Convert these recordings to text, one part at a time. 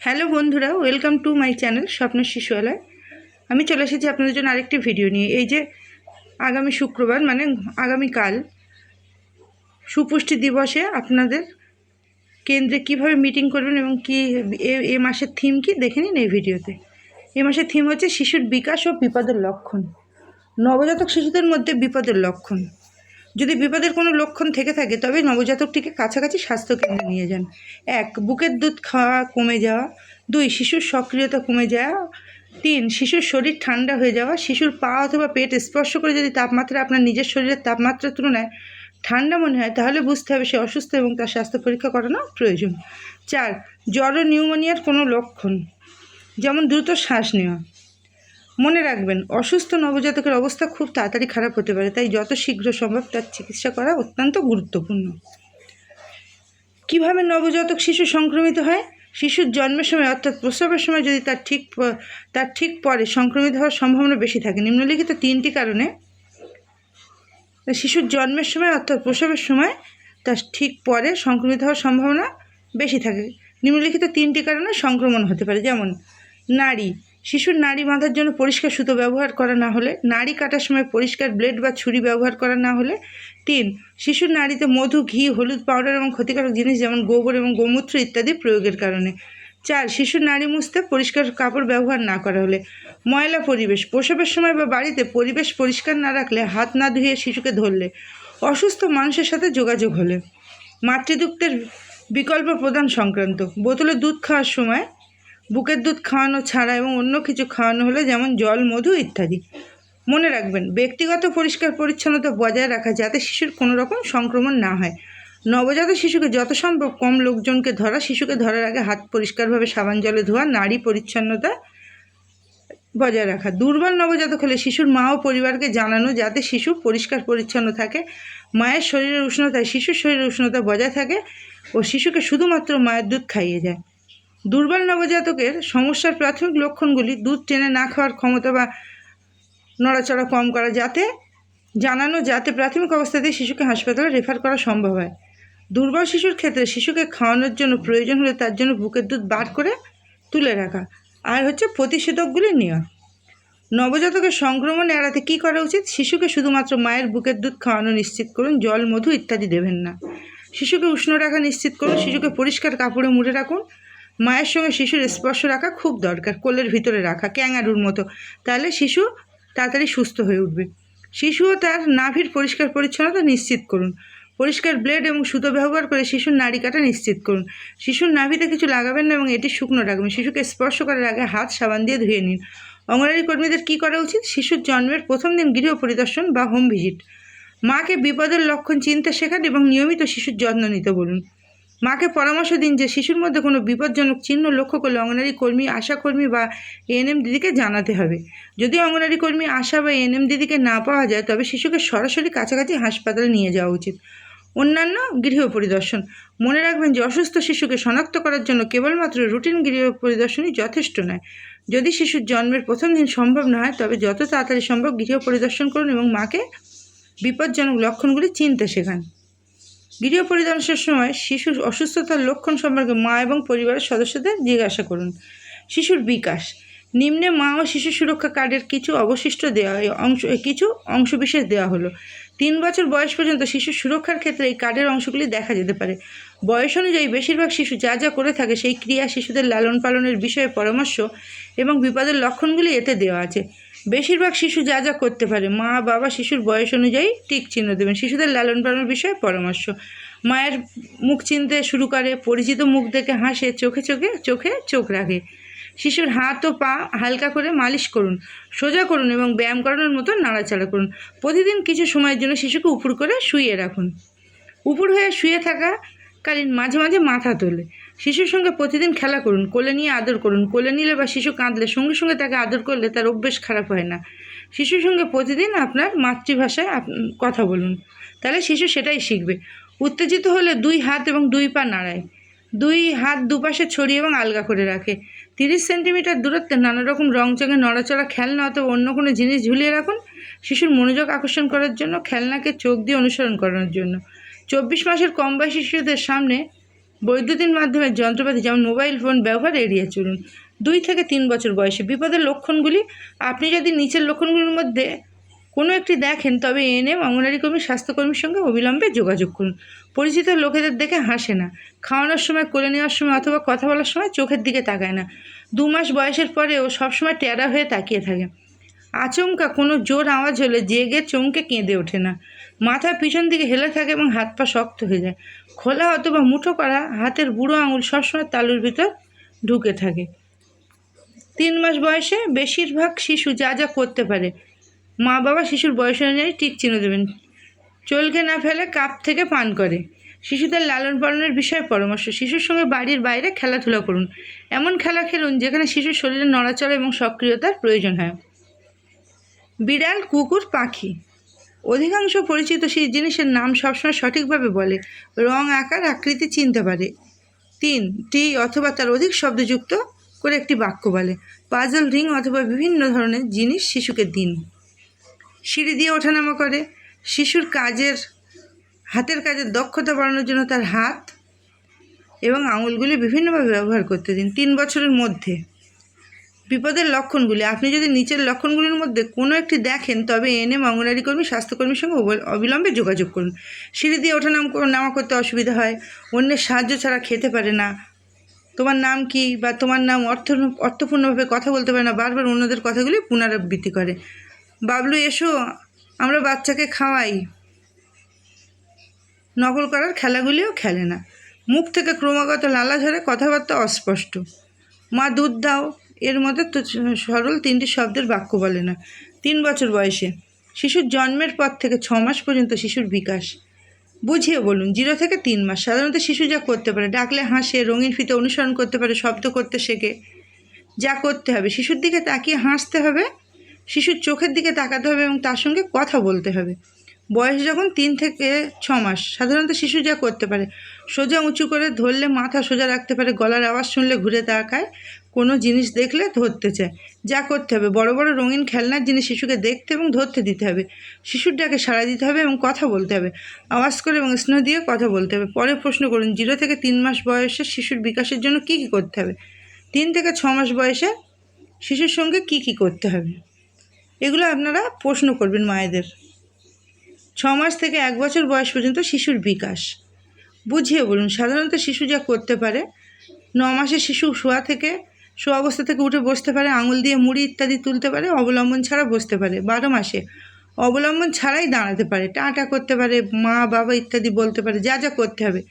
Hello বন্ধুরা, welcome to my channel স্বপ্ন শিশুয়ালয়। আমি চলে এসেছি আপনাদের জন্য আরেকটি ভিডিও নিয়ে। এই যে আগামী শুক্রবার মানে আগামীকাল সুপুষ্টি দিবসে আপনাদের কেন্দ্রে কীভাবে মিটিং করবেন এবং কি এ- মাসের থিম কি, দেখে নিন এই ভিডিওতে। এ মাসের থিম হচ্ছে শিশুর বিকাশ ও বিপদের লক্ষণ। নবজাতক শিশুদের মধ্যে বিপদের লক্ষণ। যদি বিপদের কোনো লক্ষণ থেকে থাকে, তবে নবজাতকটিকে কাছাকাছি স্বাস্থ্যকেন্দ্রে নিয়ে যান। এক, বুকের দুধ খাওয়া কমে যাওয়া। দুই, শিশুর সক্রিয়তা কমে যাওয়া। তিন, শিশুর শরীর ঠান্ডা হয়ে যাওয়া। শিশুর পা অথবা পেট স্পর্শ করে যদি তাপমাত্রা আপনার নিজের শরীরের তাপমাত্রার তুলনায় ঠান্ডা মনে হয়, তাহলে বুঝতে হবে সে অসুস্থ এবং তার স্বাস্থ্য পরীক্ষা করানো প্রয়োজন। চার, জ্বর ও নিউমোনিয়ার কোনো লক্ষণ, যেমন দ্রুত শ্বাস নেওয়া। মনে রাখবেন, অসুস্থ নবজাতকের অবস্থা খুব তাড়াতাড়ি খারাপ হতে পারে, তাই যত শীঘ্র সম্ভব তার চিকিৎসা করা অত্যন্ত গুরুত্বপূর্ণ। কীভাবে নবজাতক শিশু সংক্রমিত হয়? শিশুর জন্মের সময় অর্থাৎ প্রসবের সময় যদি তার ঠিক তার ঠিক পরে সংক্রমিত হওয়ার সম্ভাবনা বেশি থাকে, নিম্নলিখিত তিনটি কারণে। শিশুর জন্মের সময় অর্থাৎ প্রসবের সময় তার ঠিক পরে সংক্রমিত হওয়ার সম্ভাবনা বেশি থাকে, নিম্নলিখিত তিনটি কারণে সংক্রমণ হতে পারে, যেমন নারী শিশুর নাড়ি বাঁধার জন্য পরিষ্কার সুতো ব্যবহার করা না হলে, নাড়ি কাটার সময় পরিষ্কার ব্লেড বা ছুরি ব্যবহার করা না হলে। তিন, শিশুর নাড়িতে মধু, ঘি, হলুদ পাউডার এবং ক্ষতিকারক জিনিস যেমন গোবর এবং গোমূত্র ইত্যাদি প্রয়োগের কারণে। চার, শিশুর নাড়ি মুছতে পরিষ্কার কাপড় ব্যবহার না করা হলে, ময়লা পরিবেশ, প্রসবের সময় বা বাড়িতে পরিবেশ পরিষ্কার না রাখলে হাত না ধুয়ে শিশুকে ধরলে, অসুস্থ মানুষের সাথে যোগাযোগ হলে। মাতৃদুগ্ধের বিকল্প প্রদান সংক্রান্ত, বোতলে দুধ খাওয়ার সময় বুকের দুধ খাওয়ানো ছাড়া এবং অন্য কিছু খাওয়ানো হলে যেমন জল, মধু ইত্যাদি। মনে রাখবেন, ব্যক্তিগত পরিষ্কার পরিচ্ছন্নতা বজায় রাখা যাতে শিশুর কোনো রকম সংক্রমণ না হয়। নবজাত শিশুকে যত সম্ভব কম লোকজনকে ধরা, শিশুকে ধরার আগে হাত পরিষ্কারভাবে সাবান জলে ধোয়া নারী পরিচ্ছন্নতা বজায় রাখা। দুর্বল নবজাতক হলে শিশুর মা ও পরিবারকে জানানো যাতে শিশু পরিষ্কার পরিচ্ছন্ন থাকে। মায়ের শরীরের উষ্ণতায়, শিশুর শরীরের উষ্ণতা বজায় থাকে ও শিশুকে শুধুমাত্র মায়ের দুধ খাইয়ে যায়। দুর্বল নবজাতকের সমস্যার প্রাথমিক লক্ষণগুলি দুধ টেনে না খাওয়ার ক্ষমতা বা নড়াচড়া কম করা যাতে জানানো যাতে প্রাথমিক অবস্থাতেই শিশুকে হাসপাতালে রেফার করা সম্ভব হয়। দুর্বল শিশুর ক্ষেত্রে শিশুকে খাওয়ানোর জন্য প্রয়োজন হলে তার জন্য বুকের দুধ বার করে তুলে রাখা। আর হচ্ছে প্রতিষেধকগুলি নেওয়া নবজাতকের সংক্রমণ এড়াতে কী করা উচিত? শিশুকে শুধুমাত্র মায়ের বুকের দুধ খাওয়ানো নিশ্চিত করুন, জল, মধু ইত্যাদি দেবেন না। শিশুকে উষ্ণ রাখা নিশ্চিত করুন, শিশুকে পরিষ্কার কাপড়ে মুড়ে রাখুন মায়ের সঙ্গে শিশুর স্পর্শ রাখা খুব দরকার, কোলের ভিতরে রাখা, ক্যাঙারুর মতো। তাহলে শিশু তাড়াতাড়ি সুস্থ হয়ে উঠবে। শিশুও তার নাভির পরিষ্কার পরিচ্ছন্নতা নিশ্চিত করুন। পরিষ্কার ব্লেড এবং সুতো ব্যবহার করে শিশুর নাড়ি কাটা নিশ্চিত করুন। শিশুর নাভিতে কিছু লাগাবেন না এবং এটি শুকনো রাখবেন। শিশুকে স্পর্শ করার আগে হাত সাবান দিয়ে ধুয়ে নিন। অঙ্গনারী কর্মীদের কী করা উচিত? শিশুর জন্মের প্রথম দিন গৃহ পরিদর্শন বা হোম ভিজিট। মাকে বিপদের লক্ষণ চিনতে শেখান এবং নিয়মিত শিশুর যত্ন নিতে বলুন। মাকে পরামর্শ দিন যে শিশুর মধ্যে কোনো বিপজ্জনক চিহ্ন লক্ষ্য করলে অঙ্গনারী কর্মী আশাকর্মী বা এএনএম দিদিকে জানাতে হবে। যদি অঙ্গনারী কর্মী, আশা বা এএনএম দিদিকে না পাওয়া যায়, তবে শিশুকে সরাসরি কাছাকাছি হাসপাতালে নিয়ে যাওয়া উচিত। অন্যান্য গৃহ পরিদর্শন। মনে রাখবেন যে অসুস্থ শিশুকে শনাক্ত করার জন্য কেবলমাত্র রুটিন গৃহ পরিদর্শনই যথেষ্ট নয়। যদি শিশুর জন্মের প্রথম দিন সম্ভব না হয়, তবে যত তাড়াতাড়ি সম্ভব গৃহ পরিদর্শন করুন এবং মাকে বিপজ্জনক লক্ষণগুলি চিনতে শেখান। গৃহ পরিদর্শনের সময় শিশুর অসুস্থতার লক্ষণ সম্পর্কে মা এবং পরিবারের সদস্যদের জিজ্ঞাসা করুন। শিশুর বিকাশ। নিম্নে মা ও শিশু সুরক্ষা কার্ডের কিছু অবশিষ্ট দেওয়া অংশ কিছু অংশবিশেষ দেওয়া হলো। তিন বছর বয়স পর্যন্ত শিশুর সুরক্ষার ক্ষেত্রে এই কার্ডের অংশগুলি দেখা যেতে পারে। বয়স অনুযায়ী বেশিরভাগ শিশু যা যা করে থাকে সেই ক্রিয়া শিশুদের লালন পালনের বিষয়ে পরামর্শ এবং বিপদের লক্ষণগুলি এতে দেওয়া আছে। বেশিরভাগ শিশু যা যা করতে পারে, মা, বাবা, শিশুর বয়স অনুযায়ী টিক চিহ্ন দেবেন। শিশুদের লালন পালনের বিষয়ে পরামর্শ। মায়ের মুখ চিনতে শুরু করে, পরিচিত মুখ দেখে হাসে, চোখে চোখে চোখে চোখ রাখে। শিশুর হাত ও পা হালকা করে মালিশ করুন, সোজা করুন এবং ব্যায়াম করানোর মতো নাড়াচাড়া করুন। প্রতিদিন কিছু সময়ের জন্য শিশুকে উপুর করে শুয়ে রাখুন। উপুর হয়ে শুয়ে থাকা কালীন মাঝে মাঝে মাথা তোলে। শিশুর সঙ্গে প্রতিদিন খেলা করুন, কোলে নিয়ে আদর করুন, কোলে নিলে বা শিশু কাঁদলে সঙ্গে সঙ্গে তাকে আদর করলে তার অভ্যেস খারাপ হয় না। শিশুর সঙ্গে প্রতিদিন আপনার মাতৃভাষায় কথা বলুন। তাহলে শিশু সেটাই শিখবে। উত্তেজিত হলে দুই হাত এবং দুই পা নাড়ায়। দুই হাত দুপাশে ছড়িয়ে এবং আলগা করে রাখে। তিরিশ সেন্টিমিটার দূরত্বে নানা রকম রংচঙে নড়াচড়া খেলনা অথবা অন্য কোনো জিনিস ঝুলিয়ে রাখুন শিশুর মনোযোগ আকর্ষণ করার জন্য, খেলনাকে চোখ দিয়ে অনুসরণ করানোর জন্য। চব্বিশ মাসের কম বয়সী শিশুদের সামনে বৈদ্যুতিন মাধ্যমের যন্ত্রপাতি যেমন মোবাইল ফোন ব্যবহার এড়িয়ে চলুন। দুই থেকে তিন বছর বয়সে বিপদের লক্ষণগুলি, আপনি যদি নিচের লক্ষণগুলির মধ্যে কোনো একটি দেখেন, তবে এনএম অঙ্গনারী কর্মী, স্বাস্থ্যকর্মীর সঙ্গে অবিলম্বে যোগাযোগ করুন। পরিচিত লোকেদের দেখে হাসে না। খাওয়ানোর সময়, কোলে নেওয়ার সময় অথবা কথা বলার সময় চোখের দিকে তাকায় না। দু মাস বয়সের পরেও সবসময় টেরা হয়ে তাকিয়ে থাকে। আচমকা কোনো জোর আওয়াজ হলে জেগে চমকে কেঁদে ওঠে না। মাথা পিছন দিকে হেলে থাকে এবং হাত পা শক্ত হয়ে যায়। খোলা অথবা মুঠো করা হাতের বুড়ো আঙুল সবসময় তালুর ভিতর ঢুকে থাকে। তিন মাস বয়সে বেশিরভাগ শিশু যা যা করতে পারে, মা বাবা শিশুর বয়স অনুযায়ী ঠিক চিনে দেবেন। চলকে না ফেলে কাপ থেকে পান করে। শিশুদের লালন পালনের বিষয়ে পরামর্শ। শিশুর সঙ্গে বাড়ির বাইরে খেলাধুলা করুন। এমন খেলা খেলুন যেখানে শিশুর শরীরে নড়াচড়া এবং সক্রিয়তার প্রয়োজন হয়। বিড়াল, কুকুর, পাখি। অধিকাংশ পরিচিত সেই জিনিসের নাম সবসময় সঠিকভাবে বলে। রং, আকার, আকৃতি চিনতে পারে। তিন, টি অথবা তার অধিক শব্দযুক্ত করে একটি বাক্য বলে। পাজল, রিং অথবা বিভিন্ন ধরনের জিনিস শিশুকে দিন। সিঁড়ি দিয়ে ওঠানামা করে। শিশুর কাজের, হাতের কাজের দক্ষতা বাড়ানোর জন্য তার হাত এবং আঙুলগুলি বিভিন্নভাবে ব্যবহার করতে দিন। তিন বছরের মধ্যে। বিপদের লক্ষণগুলি। আপনি যদি নিচের লক্ষণগুলির মধ্যে কোনো একটি দেখেন, তবে এনএম অঙ্গনারী কর্মী স্বাস্থ্যকর্মীর সঙ্গে অবিলম্বে যোগাযোগ করুন। সিঁড়ি দিয়ে ওঠানাম নামা করতে অসুবিধা হয়। অন্যের সাহায্য ছাড়া খেতে পারে না। তোমার নাম কি বা তোমার নাম অর্থ অর্থপূর্ণভাবে কথা বলতে পারে না, বারবার অন্যদের কথাগুলি পুনরাবৃত্তি করে। বাবলু, এসো। আমরা বাচ্চাকে খাওয়াই। নকল করার খেলাগুলিও খেলে না। মুখ থেকে ক্রমাগত লালা ঝরে কথাবার্তা অস্পষ্ট। মা, দুধ দাও। এর মধ্যে সরল তিনটি শব্দের বাক্য বলে না। তিন বছর বয়সে। শিশুর জন্মের পর থেকে ছ মাস পর্যন্ত শিশুর বিকাশ। বুঝিয়ে বলুন, জিরো থেকে তিন মাস। সাধারণত শিশু যা করতে পারে, ডাকলে হাসে, রঙিন ফিতে অনুসরণ করতে পারে, শব্দ করতে শেখে। যা করতে হবে, শিশুর দিকে তাকিয়ে হাসতে হবে, শিশুর চোখের দিকে তাকাতে হবে এবং তার সঙ্গে কথা বলতে হবে। বয়স যখন তিন থেকে ছ মাস, সাধারণত শিশু যা করতে পারে, সোজা উঁচু করে ধরলে মাথা সোজা রাখতে পারে, গলার আওয়াজ শুনলে ঘুরে তাকায় কোনো জিনিস দেখলে ধরতে চায়। যা করতে হবে। বড় বড় রঙিন খেলনার জিনিস শিশুকে দেখতে এবং ধরতে দিতে হবে। শিশুর ডাকে সাড়া দিতে হবে এবং কথা বলতে হবে। আওয়াজ করে এবং স্নেহ দিয়ে কথা বলতে হবে। পরে প্রশ্ন করুন, জিরো থেকে তিন মাস বয়সে শিশুর বিকাশের জন্য কী কী করতে হবে? তিন থেকে ছ মাস বয়সে শিশুর সঙ্গে কী কী করতে হবে? এগুলো আপনারা প্রশ্ন করবেন মায়েদের। ছ মাস থেকে এক বছর বয়স পর্যন্ত শিশুর বিকাশ। বুঝিয়ে বলুন, সাধারণত শিশু যা করতে পারে, ন মাসে শিশু শোয়া থেকে শোয়া অবস্থা থেকে উঠে বসতে পারে, আঙুল দিয়ে মুড়ি ইত্যাদি তুলতে পারে, অবলম্বন ছাড়া বসতে পারে। বারো মাসে অবলম্বন ছাড়াই দাঁড়াতে পারে, টাটা করতে পারে, মা, বাবা ইত্যাদি বলতে পারে, যা যা করতে হবে।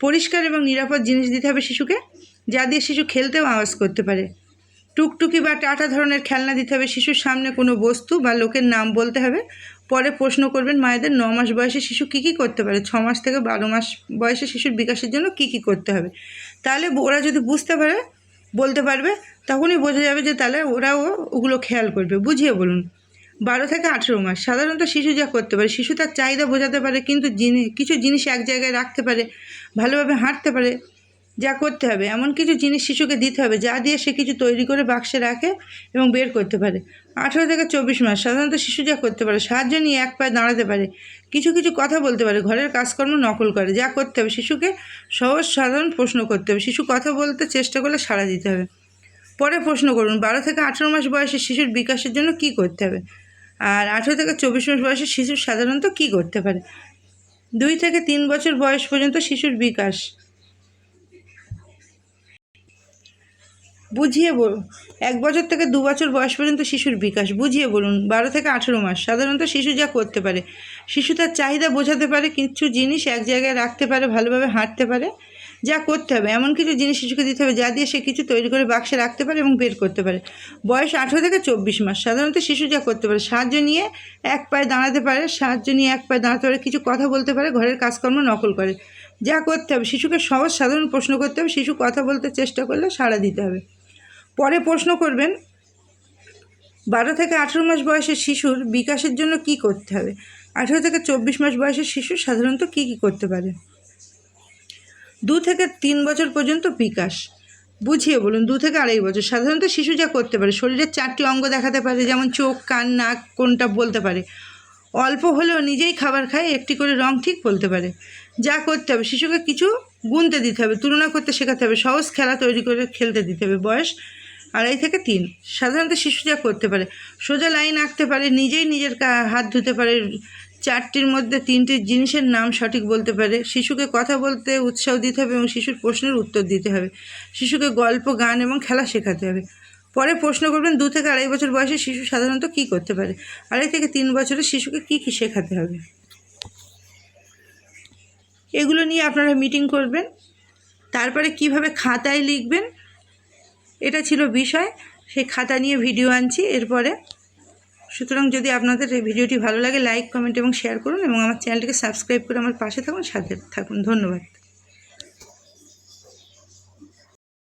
পরিষ্কার এবং নিরাপদ জিনিস দিতে হবে শিশুকে, যা দিয়ে শিশু খেলতেও আওয়াজ করতে পারে। টুকটুকি বা টাটা ধরনের খেলনা দিতে হবে শিশুর সামনে কোনো বস্তু বা লোকের নাম বলতে হবে। পরে প্রশ্ন করবেন, মায়েদের ন মাস বয়সে শিশু কী কী করতে পারে? ছ মাস থেকে বারো মাস বয়সে শিশুর বিকাশের জন্য কী কী করতে হবে? তাহলে ওরা যদি বুঝতে পারে বলতে পারবে, তখনই বোঝা যাবে যে তাহলে ওরাও ওগুলো খেয়াল করবে। বুঝিয়ে বলুন, বারো থেকে আঠেরো মাস, সাধারণত শিশু যা করতে পারে, শিশু তার চাহিদা বোঝাতে পারে, কিন্তু কিছু জিনিস এক জায়গায় রাখতে পারে, ভালোভাবে হাঁটতে পারে, যা করতে হবে। এমন কিছু জিনিস শিশুকে দিতে হবে, যা দিয়ে সে কিছু তৈরি করে বাক্সে রাখে এবং বের করতে পারে। আঠেরো থেকে চব্বিশ মাস। সাধারণত শিশু যা করতে পারে, সাহায্য নিয়ে এক পায়ে দাঁড়াতে পারে, কিছু কিছু কথা বলতে পারে, ঘরের কাজকর্ম নকল করে। যা করতে হবে শিশুকে সহজ সাধারণ প্রশ্ন করতে হবে। শিশু কথা বলতে চেষ্টা করলে সাড়া দিতে হবে। পরে প্রশ্ন করুন, বারো থেকে আঠেরো মাস বয়সে শিশুর বিকাশের জন্য কী করতে হবে? আর আঠেরো থেকে চব্বিশ মাস বয়সে শিশু সাধারণত কী করতে পারে? দুই থেকে তিন বছর বয়স পর্যন্ত শিশুর বিকাশ। বুঝিয়ে বলুন। এক বছর থেকে দু বছর বয়স পর্যন্ত শিশুর বিকাশ, বুঝিয়ে বলুন। বারো থেকে আঠেরো মাস, সাধারণত শিশু যা করতে পারে। শিশু তার চাহিদা বোঝাতে পারে, কিছু জিনিস এক জায়গায় রাখতে পারে, ভালোভাবে হাঁটতে পারে, যা করতে হবে। এমন কিছু জিনিস শিশুকে দিতে হবে, যা দিয়ে সে কিছু তৈরি করে বাক্সে রাখতে পারে এবং বের করতে পারে। বয়স আঠেরো থেকে চব্বিশ মাস, সাধারণত শিশু যা করতে পারে, সাহায্য নিয়ে এক পায়ে দাঁড়াতে পারে, সাহায্য নিয়ে এক পায়ে দাঁড়াতে পারে, কিছু কথা বলতে পারে, ঘরের কাজকর্ম নকল করে। যা করতে হবে, শিশুকে সহজ সাধারণ প্রশ্ন করতে হবে, শিশু কথা বলতে চেষ্টা করলে সাড়া দিতে হবে। পরে প্রশ্ন করবেন, বারো থেকে আঠেরো মাস বয়সের শিশুর বিকাশের জন্য কি করতে হবে? আঠেরো থেকে চব্বিশ মাস বয়সের শিশু সাধারণত কী কী করতে পারে? দু থেকে তিন বছর পর্যন্ত বিকাশ। বুঝিয়ে বলুন, দু থেকে আড়াই বছর। সাধারণত শিশু যা করতে পারে শরীরের চারটি অঙ্গ দেখাতে পারে, যেমন চোখ, কান, নাক, কোনটা বলতে পারে। অল্প হলেও নিজেই খাবার খায়, একটি করে রং ঠিক বলতে পারে। যা করতে হবে, শিশুকে কিছু গুনতে দিতে হবে, তুলনা করতে শেখাতে হবে, সহজ খেলা তৈরি করে খেলতে দিতে হবে। বয়স আড়াই থেকে তিন। সাধারণত শিশু যা করতে পারে। সোজা লাইন আঁকতে পারে, নিজেই নিজের হাত ধুতে পারে, চারটির মধ্যে তিনটি জিনিসের নাম সঠিক বলতে পারে। শিশুকে কথা বলতে উৎসাহ দিতে হবে এবং শিশুর প্রশ্নের উত্তর দিতে হবে। শিশুকে গল্প, গান এবং খেলা শেখাতে হবে। পরে প্রশ্ন করবেন, দু থেকে আড়াই বছর বয়সে শিশু সাধারণত কী করতে পারে? আড়াই থেকে তিন বছরে শিশুকে কী কী শেখাতে হবে? এগুলো নিয়ে আপনারা মিটিং করবেন। তারপরে কীভাবে খাতায় লিখবেন? এটা ছিল বিষয়। সেই খাতা নিয়ে ভিডিও আনছি, এরপরে। সুতরাং যদি আপনাদের এই ভিডিওটি ভালো লাগে লাইক কমেন্ট এবং শেয়ার করুন এবং আমার চ্যানেলটিকে সাবস্ক্রাইব করে আমার পাশে থাকুন, সাথে থাকুন। ধন্যবাদ।